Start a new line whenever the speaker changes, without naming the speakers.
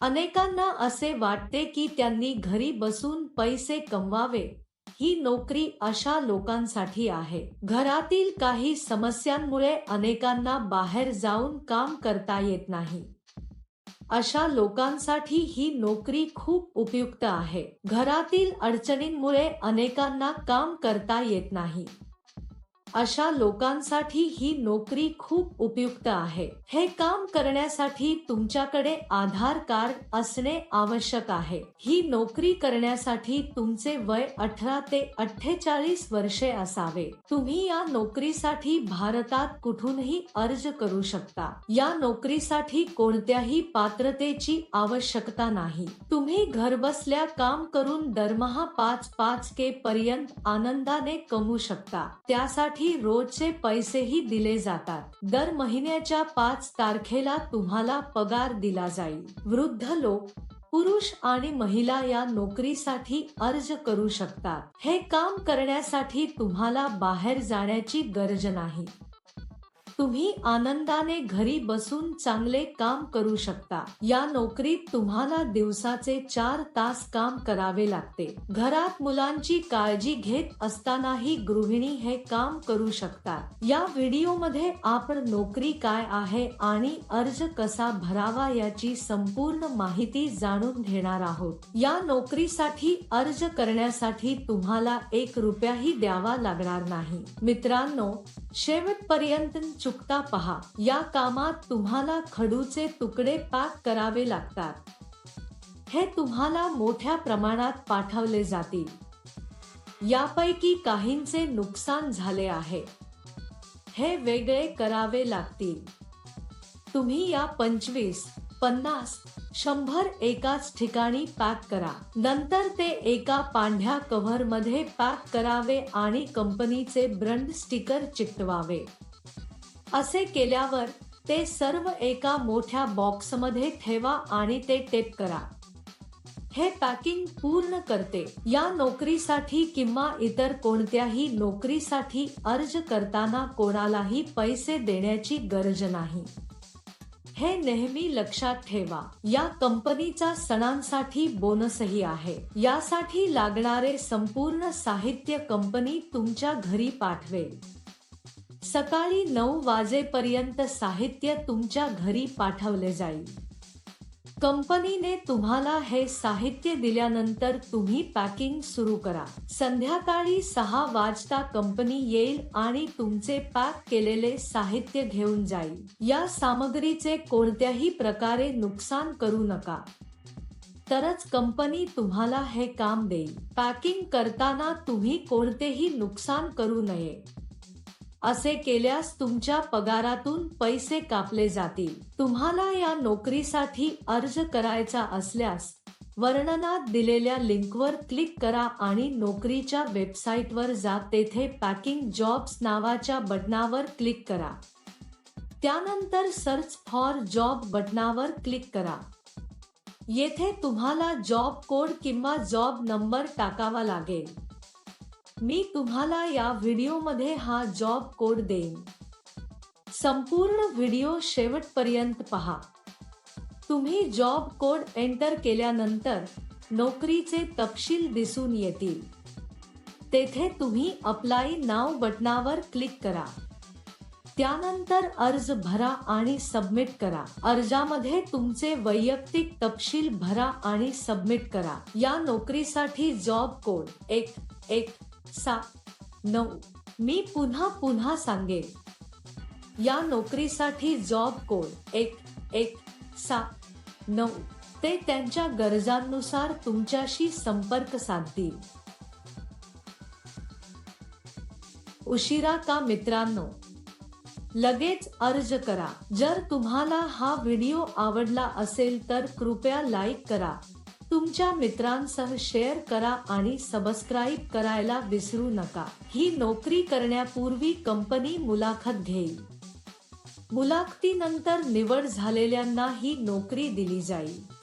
अनेकांना असे वाटते की त्यांनी घरी बसून पैसे कमवावे. ही नोकरी अशा लोकांसाठी आहे. घरातील काही समस्यांमुळे अनेकांना बाहेर जाऊन काम करता येत नाही. अशा लोकांसाठी ही नोकरी खूप उपयुक्त आहे. घरातील अडचणींमुळे अनेकांना काम करता येत नाही. अशा लोकांसाठी ही नोकरी खूप उपयुक्त आहे. हे काम करण्यासाठी तुमच्याकडे आधार कार्ड असणे आवश्यक आहे. ही नोकरी करण्यासाठी तुमचे वय अठरा ते अठ्ठेचाळीस वर्षे असावे. तुम्ही या नोकरीसाठी भारतात कुठूनही अर्ज करू शकता. या नोकरीसाठी कोणत्याही पात्रतेची आवश्यकता नाही. तुम्ही घरबसल्या काम करून दरमहा पाच पाच के पर्यंत आनंदाने कमवू शकता. त्यासाठी रोजचे पैसेही दिले जातात. दर महिन्याच्या पाच तारखेला तुम्हाला पगार दिला जाईल. वृद्ध लोक पुरुष आणि महिला या नोकरीसाठी अर्ज करू शकतात. हे काम करण्यासाठी तुम्हाला बाहेर जाण्याची गरज नाही. तुम्ही आनंदाने घरी बसून चांगले काम करू शकता. या नोकरीत तुम्हाला दिवसाचे चार तास काम करावे लागते. घरात मुलांची काळजी घेत असतानाही गृहिणी हे काम करू शकतात. या व्हिडिओमध्ये आपण नोकरी काय आहे आणि अर्ज कसा भरावा याची संपूर्ण माहिती जाणून घेणार आहोत. या नोकरीसाठी अर्ज करण्यासाठी तुम्हाला एक रुपयाही द्यावा लागणार नाही. मित्रांनो शेवटपर्यंत चुकता पहा. या कामात तुम्हाला खडूचे तुकडे पॅक करावे लागतात. हे तुम्हाला मोठ्या प्रमाणात पाठवले जातील. यापैकी काहींचे नुकसान झाले आहे. हे वेगळे करावे लागतील. तुम्ही या पंचवीस पन्नास शंभर एकाच ठिकाणी पॅक करा. नंतर ते एका पांढ्या कव्हरमध्ये पॅक करावे आणि कंपनीचे ब्रंड स्टिकर चिकटवावे असे केल्यावर ते सर्व एका मोठ्या बॉक्समध्ये ठेवा आणि ते टेप करा. हे पॅकिंग पूर्ण करते. या नोकरीसाठी किंवा इतर कोणत्याही नोकरीसाठी अर्ज करताना कोणालाही पैसे देण्याची गरज नाही. हे नेहमी लक्षात ठेवा. या कंपनीचा सणांसाठी बोनसही आहे. यासाठी लागणारे संपूर्ण साहित्य कंपनी तुमच्या घरी पाठवेल. सकाळी नऊ वाजेपर्यंत साहित्य तुमच्या घरी पाठवले जाईल. कंपनीने तुम्हाला हे साहित्य दिल्यानंतर तुम्ही पॅकिंग सुरू करा. संध्याकाळी सहा वाजता कंपनी येईल आणि तुमचे पॅक केलेले साहित्य घेऊन जाईल. या सामग्रीचे कोणत्याही प्रकारे नुकसान करू नका. तरच कंपनी तुम्हाला हे काम देईल. पॅकिंग करताना तुम्ही कोणतेही नुकसान करू नये. असे केल्यास तुमच्या पगारातून पैसे कापले जातील. तुम्हाला या नोकरीसाठी अर्ज करायचा असल्यास वर्णनात दिलेल्या लिंकवर क्लिक करा आणि नोकरीच्या वेबसाईटवर जा. तेथे पॅकिंग जॉब्स नावाच्या बटनावर क्लिक करा. त्यानंतर सर्च फॉर जॉब बटनावर क्लिक करा. येथे तुम्हाला जॉब कोड किंवा जॉब नंबर टाकावा लागेल. मी तुम्हाला या व्हिडिओमध्ये हा जॉब कोड देईन. संपूर्ण व्हिडिओ शेवटपर्यंत पहा. तुम्ही जॉब कोड एंटर केल्यानंतर नोकरीचे तपशील दिसून येतील. तेथे तुम्ही अप्लाय नाव बटनावर क्लिक करा. त्यानंतर अर्ज भरा आणि सबमिट करा. अर्जामध्ये तुमचे वैयक्तिक तपशील भरा आणि सबमिट करा. या नोकरीसाठी जॉब कोड एक एक सा नऊ. मी पुन्हा पुन्हा सांगेन. या नोकरीसाठी जॉब कोड एक एक सात नऊ. ते त्यांच्या गरजांनुसार तुमच्याशी संपर्क साधतील. उशिरा का मित्रांनो? लगेच अर्ज करा. जर तुम्हाला हा व्हिडिओ आवडला असेल तर कृपया लाईक करा. तुमच्या मित्रांसह शेअर करा आणि सबस्क्राईब करायला विसरू नका. ही नोकरी करण्यापूर्वी कंपनी मुलाखत घेईल. मुलाखतीनंतर निवड झालेल्यांना ही नोकरी दिली जाईल.